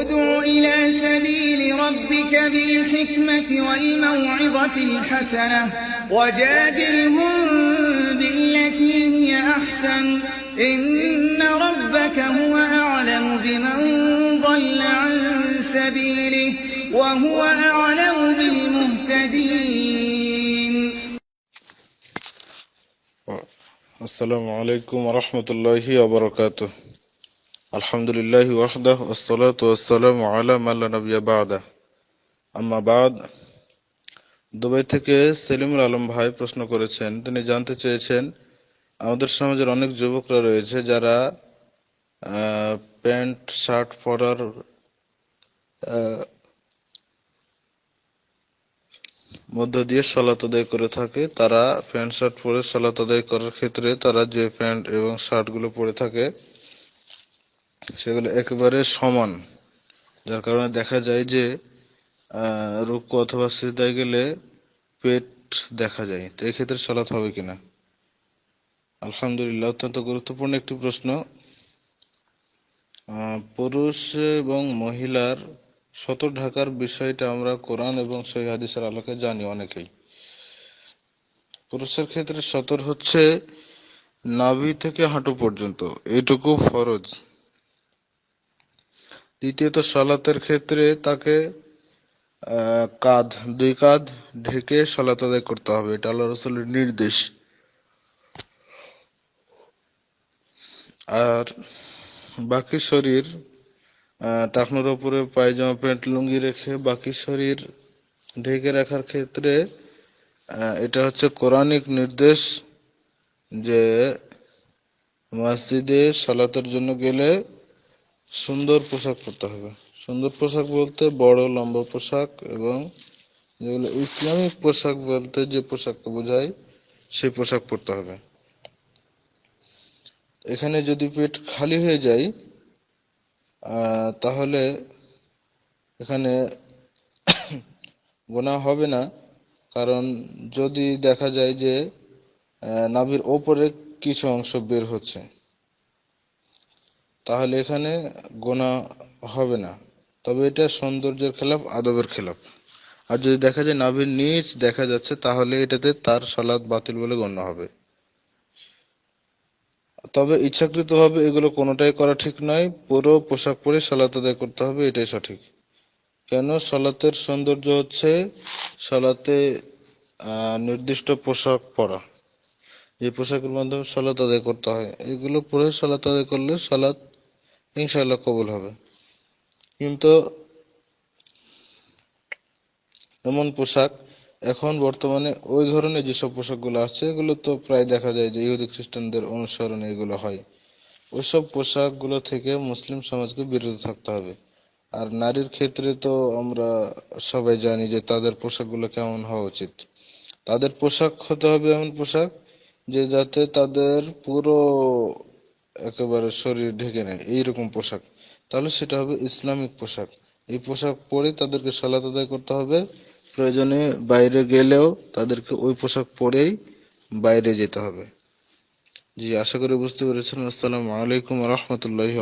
ادع إلى سبيل ربك بالحكمة والموعظة الحسنة وجادلهم بالتي هي أحسن. إن ربك هو أعلم بمن ضل عن سبيله وهو أعلم بالمهتدين. السلام عليكم ورحمة الله وبركاته. আলহামদুলিল্লাহ ওয়াহদাহ ওসলাত ওসালাম আলাম আল্লাহ নবিয়া বাদা। আম্মা বাদ, দুবাই থেকে সেলিমুল আলম ভাই প্রশ্ন করেছেন, তিনি জানতে চেয়েছেন, আমাদের সমাজের অনেক যুবকরা রয়েছে যারা প্যান্ট, শার্ট পরার মধ্য দিয়ে সালাত আদায় করে থাকে। তারা প্যান্ট, শার্ট পরে সালাত আদায় করার ক্ষেত্রে তারা যে প্যান্ট এবং শার্টগুলো পরে থাকে সেগুলো একেবারে সমান, যার কারণে দেখা যায় যে রুকু অথবা সিজদায় গেলে পেট দেখা যায়। তো এক্ষেত্রে ক্ষেত্রে সলাত হবে কিনা? আলহামদুলিল্লাহ, অত্যন্ত গুরুত্বপূর্ণ একটি প্রশ্ন। পুরুষ এবং মহিলার শত ঢাকার বিষয়টা আমরা কোরআন এবং সহি হাদিসের আলোকে জানি অনেকেই। পুরুষের ক্ষেত্রে সতর হচ্ছে নাভি থেকে হাঁটু পর্যন্ত, এইটুকু ফরজ। দ্বিতীয়ত সলাতের ক্ষেত্রে তাকে কাঁধ, দুই কাঁধ ঢেকে সলাত আদায় করতে হবে। এটা আল্লাহ রসুলের নির্দেশ। আর বাকি শরীর টাকনোর উপরে পায়জামা, প্যান্ট, লুঙ্গি রেখে বাকি শরীর ঢেকে রাখার ক্ষেত্রে এটা হচ্ছে কোরআনিক নির্দেশ যে, মসজিদে সালাতের জন্য গেলে সুন্দর পোশাক পরতে হবে। সুন্দর পোশাক বলতে বড়, লম্বা পোশাক এবং যেগুলো ইসলামিক পোশাক বলতে যে পোশাককে বোঝায়, সেই পোশাক পরতে হবে। এখানে যদি পেট খালি হয়ে যায় তাহলে এখানে গোনা হবে না। কারণ যদি দেখা যায় যে নাভির ওপরে কিছু অংশ বের হচ্ছে। তাহলে এখানে গোনা হবে না। তবে এটা সৌন্দর্যের খেলাফ, আদবের খেলাফ। আর যদি দেখা যায় নাভির নিচ দেখা যাচ্ছে, তাহলে এটাতে তার সালাদ বাতিল বলে গণ্য হবে। তবে ইচ্ছাকৃতভাবে এগুলো কোনোটাই করা ঠিক নয়। পুরো পোশাক পরে সালাত আদায় করতে হবে, এটাই সঠিক। কেন? সালাতের সৌন্দর্য হচ্ছে সালাতে নির্দিষ্ট পোশাক পরা। যে পোশাকের মাধ্যমে সালাত আদায় করতে হয়, এগুলো পরে সালাত আদায় করলে সালাত ইনশাআল্লাহ কবুল হবে। কিন্তু এমন পোশাক এখন বর্তমানে ওই ধরনের যেসব পোশাকগুলো আছে, এগুলো তো প্রায় দেখা যায় যে ইহুদি খ্রিস্টানদের অনুসরণে এগুলো হয়। ওইসব পোশাকগুলো থেকে মুসলিম সমাজকে বিরত থাকতে হবে। আর নারীর ক্ষেত্রে তো আমরা সবাই জানি যে তাদের পোশাকগুলো কেমন হওয়া উচিত। তাদের পোশাক হতে হবে এমন পোশাক যে যাতে তাদের পুরো একেবারে শরীর ঢেকে নেয়, এইরকম পোশাক। তাহলে সেটা হবে ইসলামিক পোশাক। এই পোশাক পরে তাদেরকে সালাত আদায় করতে হবে। প্রয়োজনে বাইরে গেলেও তাদেরকে ওই পোশাক পরেই বাইরে যেতে হবে। জি, আশা করি বুঝতে পেরেছেন। আসসালামু আলাইকুম রহমতুল্লাহি